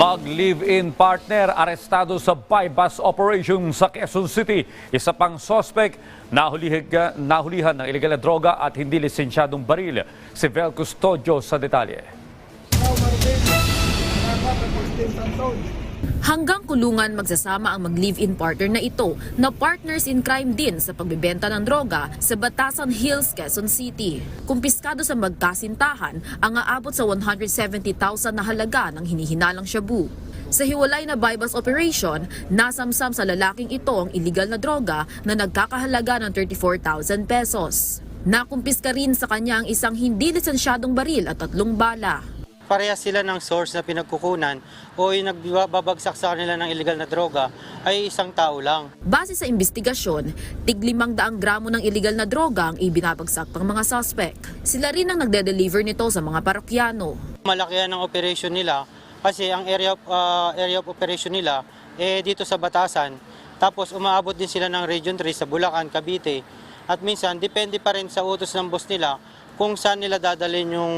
Mag-live-in partner arestado sa bypass operation sa Quezon City. Isa pang sospek nahulihan, nahulihan ng ilegal na droga at hindi lisensyadong baril. Si Vel Custodio sa detalye. Hanggang kulungan magsasama ang mag-live-in partner na ito na partners in crime din sa pagbebenta ng droga sa Batasan Hills, Quezon City. Kumpiskado sa magkasintahan ang aabot sa 170,000 na halaga ng hinihinalang shabu. Sa hiwalay na bypass operation, nasamsam sa lalaking ito ang illegal na droga na nagkakahalaga ng 34,000 pesos. Nakumpiska rin sa kanya ang isang hindi lisensyadong baril at tatlong bala. Parehas sila ng source na pinagkukunan o yung nagbabagsak sa kanila ng illegal na droga ay isang tao lang. Base sa investigasyon, tig 500 gramo ng illegal na droga ang ibinabagsak pang mga suspect. Sila rin ang nagde-deliver nito sa mga parokyano. Malaki yan ang operation nila kasi ang area of, ah, area of operation nila eh dito sa Batasan. Tapos umaabot din sila ng Region 3 sa Bulacan, Cavite. At minsan depende pa rin sa utos ng boss nila kung saan nila dadalhin yung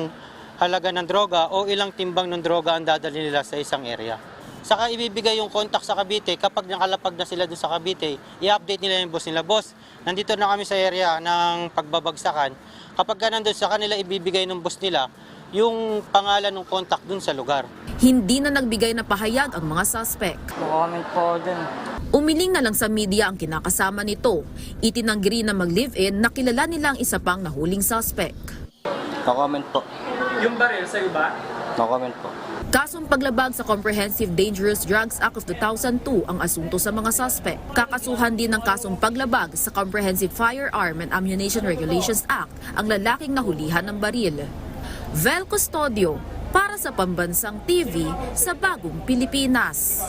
halaga ng droga o ilang timbang ng droga ang dadalhin nila sa isang area. Saka ibibigay yung contact sa Cavite kapag nakalapag na sila dun sa Cavite, i-update nila yung boss nila. Boss, nandito na kami sa area ng pagbabagsakan. Kapag ka nandun sa kanila, ibibigay ng boss nila yung pangalan ng contact dun sa lugar. Hindi na nagbigay na pahayag ang mga suspect. Comment po dun. Umiling na lang sa media ang kinakasama nito. Itinanggi na mag-live-in na kilala nila ang isa pang nahuling suspect. Comment po. Yung baril sa'yo ba? No comment po. Kasong paglabag sa Comprehensive Dangerous Drugs Act of 2002 ang asunto sa mga suspect. Kakasuhan din ng kasong paglabag sa Comprehensive Firearm and Ammunition Regulations Act ang lalaking nahulihan ng baril. Vel Custodio para sa Pambansang TV sa Bagong Pilipinas.